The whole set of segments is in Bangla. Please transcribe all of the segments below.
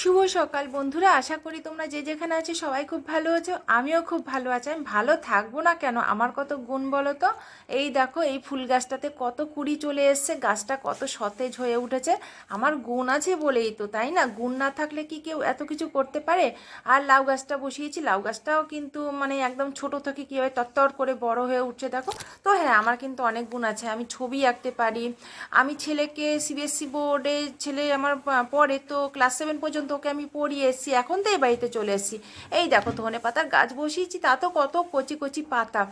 শুভ সকাল বন্ধুরা, আশা করি তোমরা যে যেখানে আছো সবাই খুব ভালো আছো, আমিও খুব ভালো আছি। আমি ভালো থাকব না কেন? আমার কত গুণ বলো তো? এই দেখো, এই ফুল গাছটাতে কত কুড়ি চলে এসছে, গাছটা কত সতেজ হয়ে উঠেছে। আমার গুণ আছে বলেই তো, তাই না? গুণ না থাকলে কি কেউ এত কিছু করতে পারে? আর লাউ গাছটা বসিয়েছি, লাউ গাছটাও কিন্তু মানে একদম ছোট থেকে কীভাবে তত্তর করে বড় হয়ে উঠছে দেখো। তো হ্যাঁ আমার কিন্তু অনেক গুণ আছে, আমি ছবি আঁকতে পারি। আমি ছেলেকে সিবিএসসি বোর্ডে ছেলে আমার পড়ে তো ক্লাস সেভেন পর্যন্ত ওকে আমি পড়িয়ে এসেছি, এখন তো এই বাড়িতে চলে এসেছি। এই দেখো ধনে পাতার গাছ বসিয়েছি, তা তো কত কচি কচি পাতা,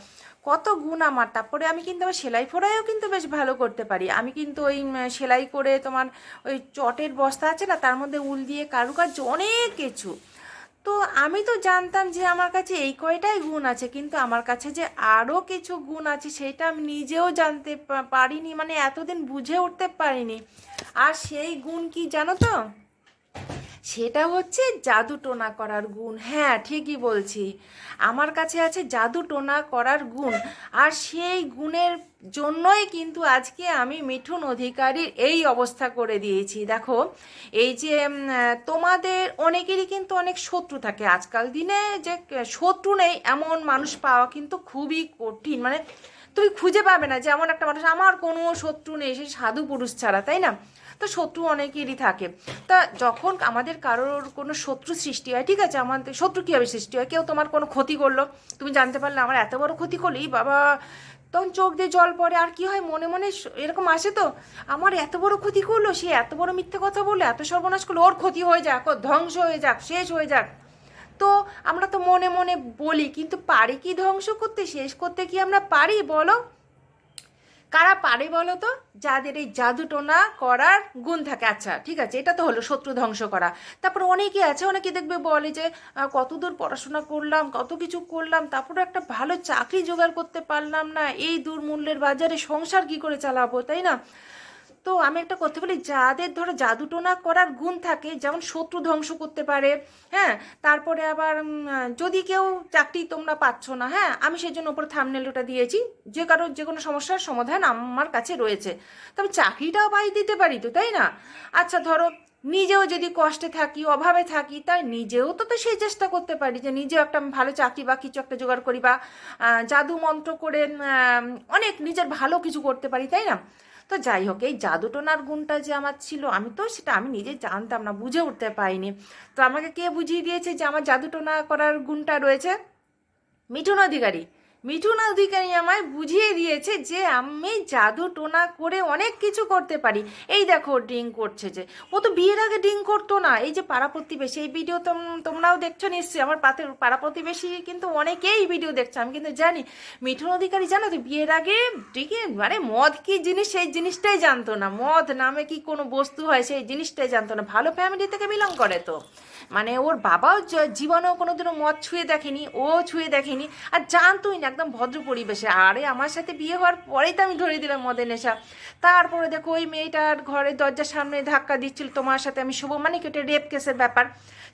কত গুণ আমার। তারপরে আমি কিন্তু আবার সেলাই ফোড়াইও কিন্তু বেশ ভালো করতে পারি। আমি কিন্তু ওই সেলাই করে তোমার ওই চটের বস্তা আছে না, তার মধ্যে উল দিয়ে কারুকার্য অনেক কিছু। তো আমি তো জানতাম যে আমার কাছে এই কয়টাই গুণ আছে, কিন্তু আমার কাছে যে আরও কিছু গুণ আছে সেটা আমি নিজেও জানতে পারিনি মানে এতদিন বুঝে উঠতে পারিনি। আর সেই গুণ কি জানো তো? সেটা হচ্ছে জাদু টোনা করার গুণ। হ্যাঁ ঠিকই বলছি। আমার কাছে আছে জাদু টোনা করার গুণ। আর সেই গুণের জন্যই কিন্তু আজকে আমি মিঠুন অধিকারীর এই অবস্থা করে দিয়েছি। দেখো, এই যে তোমাদের অনেকেরই কিন্তু অনেক শত্রু থাকে। আজকাল দিনে যে, শত্রু নেই এমন মানুষ পাওয়া কিন্তু খুবই কঠিন। মানে তুমি খুঁজে পাবে না যে এমন একটা মানুষ, আমার কোনো শত্রু নেই সেই সাধু পুরুষ ছাড়া, তাই না? তো শত্রু অনেকেরই থাকে। তা যখন আমাদের কারোর কোনো শত্রু সৃষ্টি হয়, ঠিক আছে, আমাদের শত্রু কীভাবে সৃষ্টি হয়? কেউ তোমার কোনো ক্ষতি করল, তুমি জানতে পারলে আমার এত বড় ক্ষতি করলি, বাবা, তখন চোখ দিয়ে জল পড়ে, আর কি হয়, মনে মনে এরকম আসে তো? আমার এত বড় ক্ষতি করল, সে এত বড় মিথ্যে কথা বলল, এত সর্বনাশ করল, ওর ক্ষতি হয়ে যাক, ওর ধ্বংস হয়ে যাক, শেষ হয়ে যাক। তো আমরা তো মনে মনে বলি, কিন্তু পারি কি ধ্বংস করতে, শেষ করতে কি আমরা পারি, বলো? কারা পারে বলো তো? যাদের এই জাদুটোনা করার গুণ থাকে। আচ্ছা ঠিক আছে, এটা তো হলো শত্রু ধ্বংস করা। তারপর অনেকে আছে, অনেকে দেখবে বলে যে কত কতদূর পড়াশোনা করলাম, কত কিছু করলাম তারপরে একটা ভালো চাকরি জোগাড় করতে পারলাম না। এই দুর্মূল্যের বাজারে সংসার কি করে চালাবো? তাই না? তো আমি একটা কথা বলি, যাদের ধরো জাদুটোনা করার গুণ থাকে, যেমন শত্রু ধ্বংস করতে পারে হ্যাঁ তারপরে আবার যদি কেউ চাকরি তোমরা পাচ্ছ না হ্যাঁ আমি সেই জন্য ওপরে থামনেল ওটা দিয়েছি, যে কারোর যে কোনো সমস্যার সমাধান আমার কাছে রয়েছে। তবে চাকরিটাও পাই দিতে পারি তো, তাই না? আচ্ছা ধরো নিজেও যদি কষ্টে থাকি, অভাবে থাকি, তাই নিজেও তো তো সেই চেষ্টা করতে পারি যে নিজেও একটা ভালো চাকরি বা কিছু একটা জোগাড় করি বা জাদু মন্ত্র করে অনেক নিজের ভালো কিছু করতে পারি, তাই না? তো যাই হোক, এই জাদুটোনার গুণটা যে আমার ছিল, আমি তো সেটা আমি নিজে জানতাম না, বুঝে উঠতে পারিনি। তো আমাকে কে বুঝিয়ে দিয়েছে যে আমার জাদুটোনা করার গুণটা রয়েছে? মিঠুন অধিকারী। মিঠুন অধিকারী আমায় বুঝিয়ে দিয়েছে যে আমি জাদু টোনা করে অনেক কিছু করতে পারি। এই দেখো ড্রিঙ্ক করছে যে। ও তো বিয়ের আগে ড্রিঙ্ক করতো না। এই যে পাড়া প্রতিবেশী, এই ভিডিও তোম- তোমরাও দেখছ নিশ্চয়ই। আমার পাতে, পাড়া প্রতিবেশী কিন্তু অনেকেই ভিডিও দেখছে, আমি কিন্তু জানি। মিঠুন অধিকারী, জানো তো, বিয়ের আগে ড্রিঙ্কে মানে মদ কি জিনিস, সেই জিনিসটাই জানতো না। মদ নামে কি কোনো বস্তু হয়, সেই জিনিসটাই জানতো না। ভালো ফ্যামিলি থেকে বিলং করে তো। মানে ওর বাবাও জীবনেও জীবনেও কোনোদিনও মদ ছুঁয়ে দেখেনি, ও ছুঁয়ে দেখেনি, আর জানতোই না একদম ভদ্র পরিবেশে। আরে আমার সাথে বিয়ে হওয়ার পরেই তো আমি ধরে দিলাম মদের নেশা। তারপরে দেখো ওই মেয়েটার ঘরের দরজার সামনে ধাক্কা দিচ্ছিল, তোমার সাথে আমি শুভ মানে কি ওটা রেপ কেসের ব্যাপার।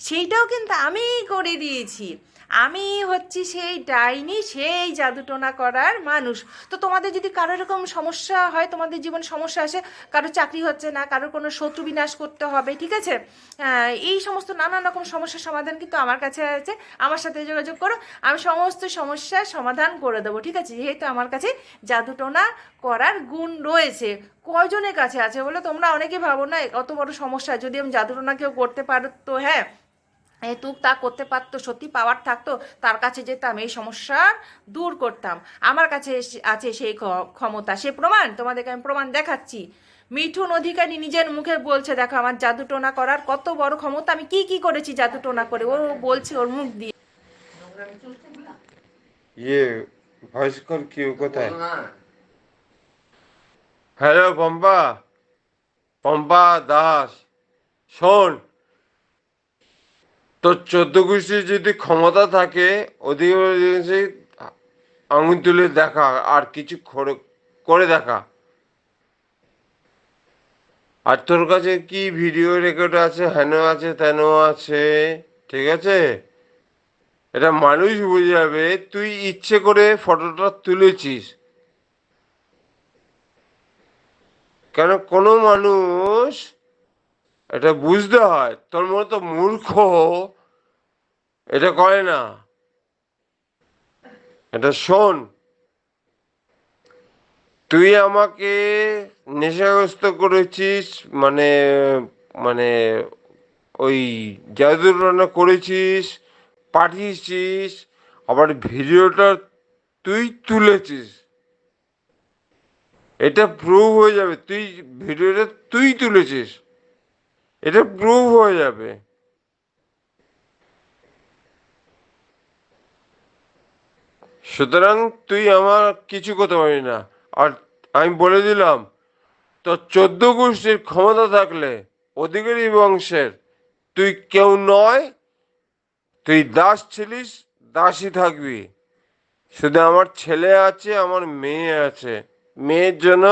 সেইটাও কিন্তু আমি করে দিয়েছি। আমি হচ্ছি সেই ডাইনি, সেই জাদুটোনা করার মানুষ। তো তোমাদের যদি কারও এরকম সমস্যা হয়, তোমাদের জীবনে সমস্যা আসে, কারও চাকরি হচ্ছে না, কারোর কোনো শত্রু বিনাশ করতে হবে, ঠিক আছে? এই সমস্ত নানান রকম সমস্যার সমাধান কিন্তু আমার কাছে আছে। আমার সাথে যোগাযোগ করো, আমি সমস্ত সমস্যার সমাধান করে দেবো, ঠিক আছে? যেহেতু আমার কাছে জাদুটোনা করার গুণ রয়েছে। কয়জনের কাছে আছে বলে? তোমরা অনেকে ভাবো না অত বড় সমস্যা, যদি আমি জাদুটোনা কেউ করতে পারতো হ্যাঁ? এ তুক তা করতে পারতো সত্যি পাওয়ার থাকতো তার কাছে যেতাম এই সমস্যা দূর করতাম। আমার কাছে আছে সেই ক্ষ- ক্ষমতা সে প্রমাণ তোমাদেরকে আমি প্রমাণ দেখাচ্ছি। মিঠুন অধিকারী নিজের মুখে বলছে দেখো আমার জাদুটোনা করার কত বড় ক্ষমতা আমি কি কি করেছি জাদুটোনা করে? ও বলছে ওর মুখ দিয়ে। ইয়ে ভয়েস কল কি কোথায়? হ্যালো পম্পা। পম্পা দাস শোন। তোর চোদ্দ গোষ্ঠীর যদি ক্ষমতা থাকে অধিকাংশে আঙুল তুলে দেখা, আর কিছু করে দেখা। আর তোর কাছে কি ভিডিও রেকর্ড আছে, হেন আছে, তেন আছে, ঠিক আছে? এটা মানুষ বুঝে যাবে তুই ইচ্ছে করে ফটোটা তুলেছিস। কেন কোনো মানুষ এটা বুঝতে হয়। তোর মতো মূর্খ। এটা করে না। এটা শোন। তুই আমাকে নেশাগ্রস্ত করেছিস মানে মানে ওই জাদু রান্না করেছিস, পাঠিয়েছিস, আবার ভিডিওটা তুই তুলেছিস। এটা প্রুভ হয়ে যাবে। তুই ভিডিওটা তুই তুলেছিস। এটা প্রুভ হয়ে যাবে। সুতরাং তুই আমার কিছু করতে পারবি না। আর আমি বলে দিলাম তো চোদ্দ গোষ্ঠীর ক্ষমতা থাকলে, অধিকারী বংশের, তুই কেউ নয়, তুই দাস ছিলিস, দাসই থাকবি। শুধু আমার ছেলে আছে, আমার মেয়ে আছে। মেয়ের জন্য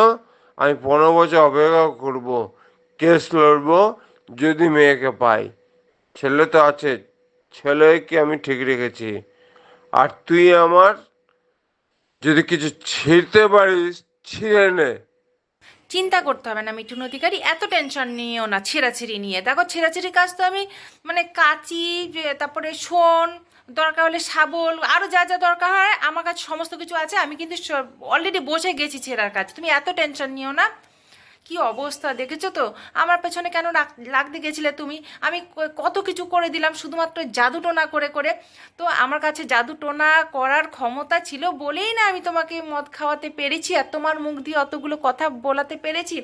আমি পনেরো বছর অপেক্ষা করব, কেস লড়বো যদি মেয়েকে পাই, ছেলে তো আছে ছেলেকে আমি ঠিক রেখেছি? আর তুই আমার যদি কিছু ছিঁড়তে পারিস, ছিঁড়ে নে। চিন্তা করতে হবে না, মিঠুন অধিকারী, এত টেনশন নিও না, ছেঁড়াছিড়ি নিয়ে। দেখো, ছেঁড়াছিড়ি কাজ তো আমি মানে কাঁচি তারপরে শোন দরকার হলে শাবল আরও যা যা দরকার হয়, আমার কাছে সমস্ত কিছু আছে, আমি কিন্তু অলরেডি বসে গেছি ছেঁড়ার কাজ। তুমি এত টেনশন নিও না কি অবস্থা? দেখেছ তো? আমার পেছনে কেন লাগতে গেছিলে তুমি? আমি কত কিছু করে দিলাম, শুধুমাত্র জাদু টোনা করে করে। তো আমার কাছে জাদু টোনা করার ক্ষমতা ছিল বলেই না আমি তোমাকে মদ খাওয়াতে পেরেছি আর তোমার মুখ দিয়ে অতগুলো কথা বলাতে পেরেছি।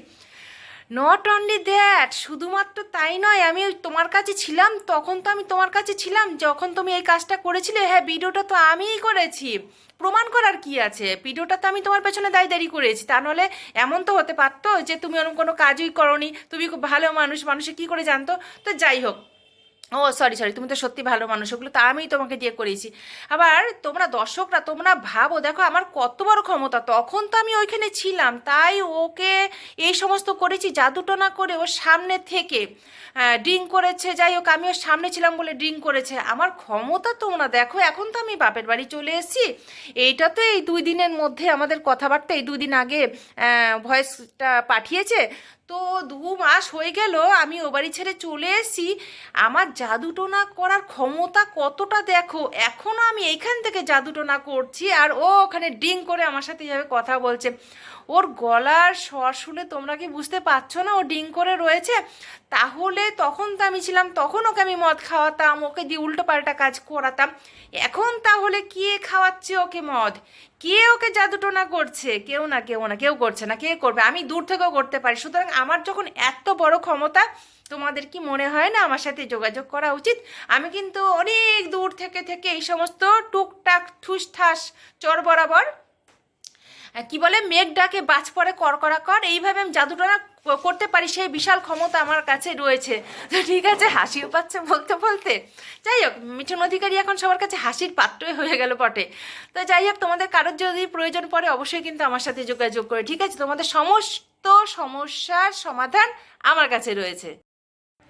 নট অনলি দ্যাট শুধুমাত্র তাই নয়, আমি ওই তোমার কাছে ছিলাম, তখন তো আমি তোমার কাছে ছিলাম, যখন তুমি এই কাজটা করেছিলে হ্যাঁ ভিডিওটা তো আমিই করেছি। প্রমাণ করার কি আছে? ভিডিওটা তো আমি তোমার পেছনে দায়ী দাঁড়ি করেছি, তা নাহলে এমন তো হতে পারতো যে তুমি ওরকম কোনো কাজই করনি, তুমি খুব ভালো মানুষ, মানুষে কি করে জানতো? তো যাই হোক ও সরি সরি তুমি তো সত্যি ভালো মানুষ, ওগুলো তো আমিই তোমাকে দিয়ে করেছি আবার তোমরা দর্শকরা, তোমরা ভাবো, দেখো আমার কত বড় ক্ষমতা, তখন তো আমি ওইখানে ছিলাম, তাই ওকে এই সমস্ত করেছি জাদুটনা করে ওর সামনে থেকে ড্রিঙ্ক করেছে, যাই হোক আমি ওর সামনে ছিলাম বলে ড্রিঙ্ক করেছে, আমার ক্ষমতা তোমরা দেখো, এখন তো আমি বাপের বাড়ি চলে এসেছি, এইটা তো এই দুই দিনের মধ্যে আমাদের কথাবার্তা, এই দুই দিন আগে ভয়েসটা পাঠিয়েছে তো দু মাস হয়ে গেল, আমি ও বাড়ি ছেড়ে চলে এসেছি। আমার জাদুটোনা করার ক্ষমতা কতটা দেখো? এখনও আমি এইখান থেকে জাদুটোনা করছি আর ও ওখানে ডিং করে আমার সাথে যাবে কথা বলছে। ওর গলার স্বর শুনে তোমরা কি বুঝতে পারছ না? ও ডিং করে রয়েছে। তাহলে তখন তো আমি ছিলাম, তখন ওকে আমি মদ খাওয়াতাম, ওকে দিয়ে উল্টো পাল্টা কাজ করাতাম। এখন তাহলে কে খাওয়াচ্ছে ওকে মদ? কে ওকে জাদুটোনা করছে? কেউ না কেউ না, কেউ করছে না, কে করবে? আমি দূর থেকেও করতে পারি। সুতরাং আমার যখন এত বড় ক্ষমতা, তোমাদের কি মনে হয় না আমার সাথে যোগাযোগ করা উচিত? আমি কিন্তু অনেক দূর থেকে থেকে এই সমস্ত টুকটাক ঠুস ঠাস চর বরাবর কি বলে, মেঘ ডাকে, বাজ পড়ে করকরা কর। এইভাবে আমি জাদুটোনা করতে পারি, সেই বিশাল ক্ষমতা আমার কাছে রয়েছে। তো ঠিক আছে, হাসিও পাচ্ছে বলতে বলতে। যাই হোক, মিঠুন অধিকারী এখন সবার কাছে হাসির পাত্রই হয়ে গেল বটে। তো যাই হোক, তোমাদের কারোর যদি প্রয়োজন পড়ে, অবশ্যই কিন্তু আমার সাথে যোগাযোগ করে। ঠিক আছে, তোমাদের সমস্ত সমস্যার সমাধান আমার কাছে রয়েছে।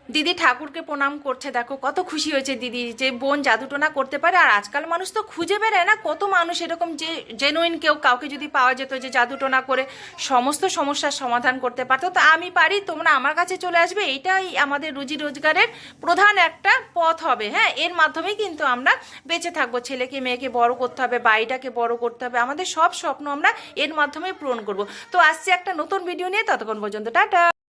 দিদি ঠাকুরকে প্রণাম করছে, দেখো কত খুশি হয়েছে দিদি, যে বোন জাদুটোনা করতে পারে। আর আজকাল মানুষ তো খুঁজে বেড়ায় না কত মানুষ এরকম যে জেনুইন কেউ কাউকে যদি পাওয়া যেত যে জাদুটোনা করে সমস্ত সমস্যার সমাধান করতে পারতো। তো আমি পারি, তোমরা আমার কাছে চলে আসবে। এইটাই আমাদের রুজি রোজগারের প্রধান একটা পথ হবে হ্যাঁ? এর মাধ্যমেই কিন্তু আমরা বেঁচে থাকব। ছেলেকে, মেয়েকে বড় করতে হবে, বাড়িটাকে বড় করতে হবে। আমাদের সব স্বপ্ন আমরা এর মাধ্যমে পূরণ করব। তো আসছে একটা নতুন ভিডিও নিয়ে, ততক্ষণ পর্যন্ত, টাটা!